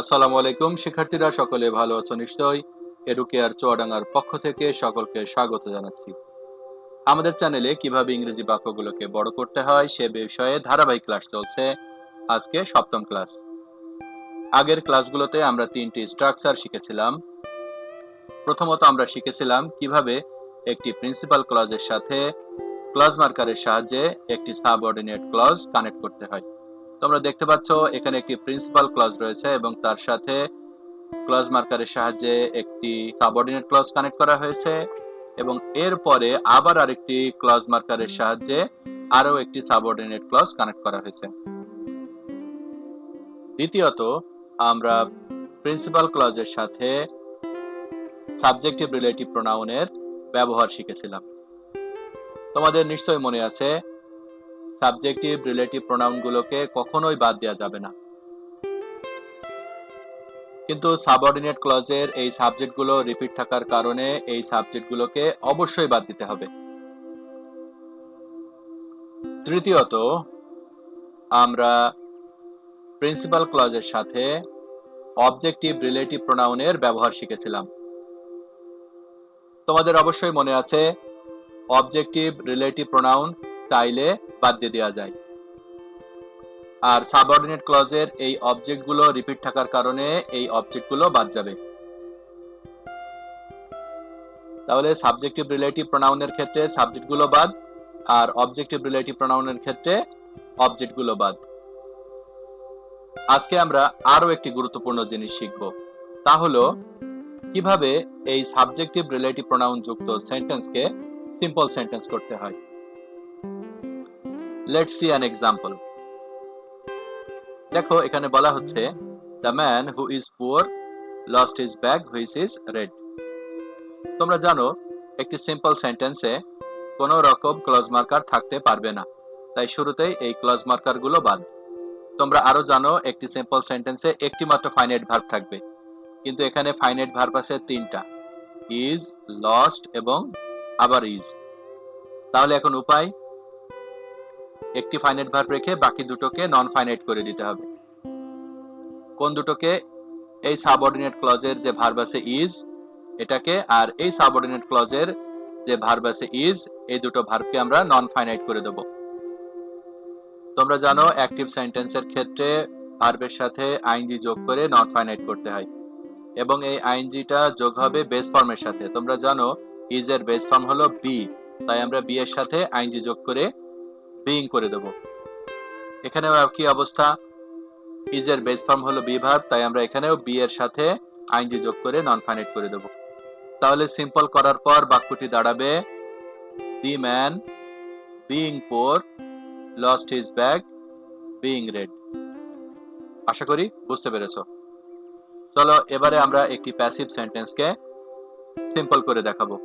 আসসালামু আলাইকুম, শিক্ষার্থীরা, সকলে ভালো আছো নিশ্চয়ই? এডুকেয়ার চুয়াডাঙ্গার পক্ষ থেকে সকলকে স্বাগত জানাচ্ছি। আমাদের চ্যানেলে কীভাবে ইংরেজি বাক্যগুলোকে বড় করতে হয় সে বিষয়ে ধারাবাহিক ক্লাস চলছে। আজকে সপ্তম ক্লাস। আগের ক্লাসগুলোতে আমরা তিনটি স্ট্রাকচার শিখেছিলাম। প্রথমত আমরা শিখেছিলাম কীভাবে একটি প্রিন্সিপাল ক্লজের সাথে ক্লজ মার্কারের সাহায্যে একটি সাবঅর্ডিনেট ক্লজ কানেক্ট করতে হয়। তোমরা দেখতে পাচ্ছ, এখানে একটি প্রিন্সিপাল ক্লজ রয়েছে এবং তার সাথে ক্লজ মার্কারের সাহায্যে একটি সাবঅর্ডিনেট ক্লজ কানেক্ট করা হয়েছে এবং এরপরে আবার আরেকটি ক্লজ মার্কারের সাহায্যে আরও একটি সাবঅর্ডিনেট ক্লজ কানেক্ট করা হয়েছে। দ্বিতীয়ত, আমরা প্রিন্সিপাল ক্লজের সাথে সাবজেক্টিভ রিলেটিভ প্রোনাউনের ব্যবহার শিখেছিলাম। তোমাদের নিশ্চয়ই মনে আছে সাবজেক্টিভ রিলেটিভ প্রোনাউনগুলোকে কখনোই বাদ দেওয়া যাবে না। কিন্তু সাবঅর্ডিনেট ক্লজের এই সাবজেক্টগুলো রিপিট থাকার কারণে এই সাবজেক্টগুলোকে অবশ্যই বাদ দিতে হবে। তৃতীয়ত, আমরা প্রিন্সিপাল ক্লজের সাথে অবজেক্টিভ রিলেটিভ প্রোনাউনের ব্যবহার শিখেছিলাম। তোমাদের অবশ্যই মনে আছে, অবজেক্টিভ রিলেটিভ প্রোনাউন চাইলে বাদ দিয়ে দেওয়া যায়। আর সাবঅর্ডিনেট ক্লজের এই অবজেক্টগুলো রিপিট থাকার কারণে এই অবজেক্টগুলো বাদ যাবে। তাহলে সাবজেক্টিভ রিলেটিভ প্রোনাউনের ক্ষেত্রে সাবজেক্টগুলো বাদ, আর অবজেক্টিভ রিলেটিভ প্রোনাউনের ক্ষেত্রে অবজেক্টগুলো বাদ। আজকে আমরা আরও একটি গুরুত্বপূর্ণ জিনিস শিখব। তা হলো, কীভাবে এই সাবজেক্টিভ রিলেটিভ প্রোনাউন যুক্ত সেন্টেন্সকে সিম্পল সেন্টেন্স করতে হয়। লেটস সি অ্যান এক্সাম্পল দেখো, এখানে বলা হচ্ছে the man who is poor lost his bag which is red তোমরা জানো, একটি সিম্পল সেন্টেন্সে কোনো রকম ক্লজ মার্কার থাকতে পারবে না। তাই শুরুতেই এই ক্লজ মার্কারগুলো বাদ। তোমরা আরও জানো, একটি সিম্পল সেন্টেন্সে একটি মাত্র ফাইনাইট ভার্ব থাকবে। কিন্তু এখানে ফাইনাইট ভার্ব আছে তিনটা। ইজ লস্ট এবং আবার ইজ তাহলে এখন উপায় একটি ফাইনাইট ভার্ব রেখে বাকি দুটোকে নন ফাইনাইট করে দিতে হবে। কোন দুটোকে? এই সাবঅর্ডিনেট ক্লজের যে ভার্ব আছে ইজ এটাকে আর এই সাবঅর্ডিনেট ক্লজের যে ভার্ব আছে ইজ এই দুটো ভার্বকে আমরা নন ফাইনাইট করে দেব। তোমরা জানো অ্যাক্টিভ সেন্টেন্সের ক্ষেত্রে ভার্বের সাথে আইনজি যোগ করে নন ফাইনাইট করতে হয়। এবং এই আইনজিটা যোগ হবে বেস ফর্মের সাথে। তোমরা জানো ইজ এর বেস ফর্ম হলো বি তাই আমরা বি এর সাথে আইনজি যোগ করে বিইং করে দেব। এখানেও কি অবস্থা। ইজ এর বেস ফর্ম হলো বি ভার্ব তাই আমরা এখানেও বি এর সাথে আইনজি যোগ করে নন ফাইনাইট করে দেব। তাহলে সিম্পল করার পর বাক্যটি দাঁড়াবে the man being poor lost his bag being red আশা করি বুঝতে পেরেছ। চলো এবারে আমরা একটি প্যাসিভ সেন্টেন্সকে সিম্পল করে দেখাবো।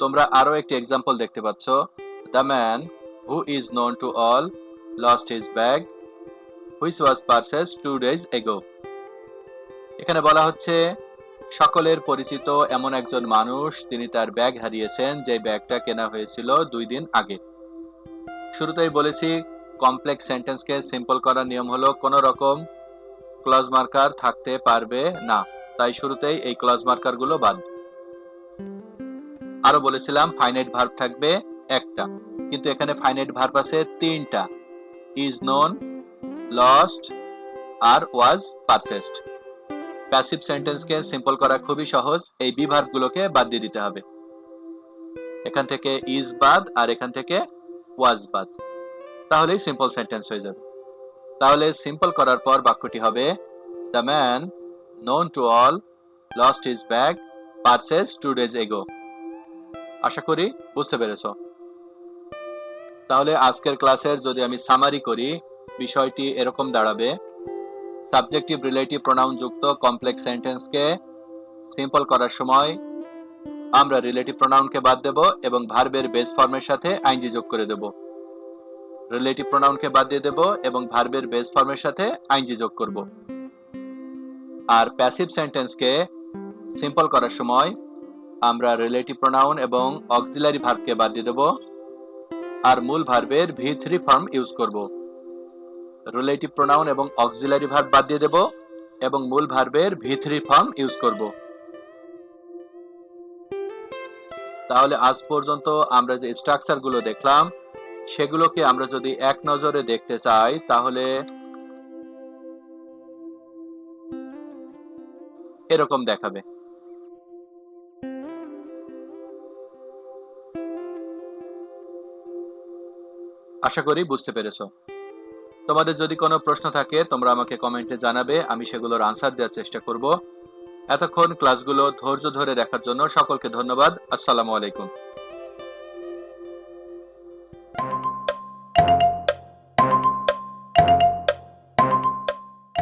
তোমরা আরও একটি এক্সাম্পল দেখতে পাচ্ছ। The man who is known to all, lost his bag, which was purchased two days ago. এখানে বলা হচ্ছে, সকলের পরিচিত এমন একজন মানুষ, তিনি তার ব্যাগ হারিয়েছেন, যে ব্যাগটা কেনা হয়েছিল দুই দিন আগে। শুরুতেই বলেছি কমপ্লেক্স সেন্টেন্সকে সিম্পল করার নিয়ম হলো, কোনো রকম ক্লজ মার্কার থাকতে পারবে না। তাই শুরুতেই এই ক্লজ মার্কারগুলো বাদ। আরও বলেছিলাম ফাইনাইট ভার্ব থাকবে একটা। কিন্তু এখানে ফাইনাইট ভার্ব আছে তিনটা। ইজ নোন লস্ট আর ওয়াজ পারচেসড প্যাসিভ সেন্টেন্সকে সিম্পল করা খুবই সহজ। এই বি ভার্বগুলোকে বাদ দিয়ে দিতে হবে। এখান থেকে ইজ বাদ আর এখান থেকে ওয়াজ বাদ। তাহলেই সিম্পল সেন্টেন্স হয়ে যাবে। তাহলে সিম্পল করার পর বাক্যটি হবে the man known to all lost his bag purchase two days ago আশা করি বুঝতে পেরেছ। তাহলে আজকের ক্লাসের যদি আমি সামারি করি, বিষয়টি এরকম দাঁড়াবে। সাবজেক্টিভ রিলেটিভ প্রোনাউন যুক্ত কমপ্লেক্স সেন্টেন্সকে সিম্পল করার সময় আমরা রিলেটিভ প্রোনাউনকে বাদ দেব এবং ভার্বের বেস ফর্মের সাথে আইনজি যোগ করে দেব। রিলেটিভ প্রোনাউনকে বাদ দিয়ে দেব এবং ভার্বের বেস ফর্মের সাথে আইনজি যোগ করব। আর প্যাসিভ সেন্টেন্সকে সিম্পল করার সময় আমরা রিলেটিভ প্রোনাউন এবং অক্সিলারি ভার্বকে বাদ দিয়ে দেবো। আর মূল ভার্বের ভি থ্রি ফর্ম ইউজ করব। রিলেটিভ প্রোনাউন এবং অক্সিলারি ভার্ব বাদ দিয়ে দেব এবং মূল ভার্বের ভি থ্রি ফর্ম ইউজ করব। তাহলে আজ পর্যন্ত আমরা যে স্ট্রাকচারগুলো দেখলাম, সেগুলোকে আমরা যদি এক নজরে দেখতে চাই, তাহলে এরকম দেখাবে। আশা করি বুঝতে পেরেছ। তোমাদের যদি কোনো প্রশ্ন থাকে, তোমরা আমাকে কমেন্টে জানাবে, আমি সেগুলোর আনসার দেওয়ার চেষ্টা করব। এতক্ষণ ক্লাসগুলো ধৈর্য ধরে দেখার জন্য সকলকে ধন্যবাদ। আসসালামু আলাইকুম।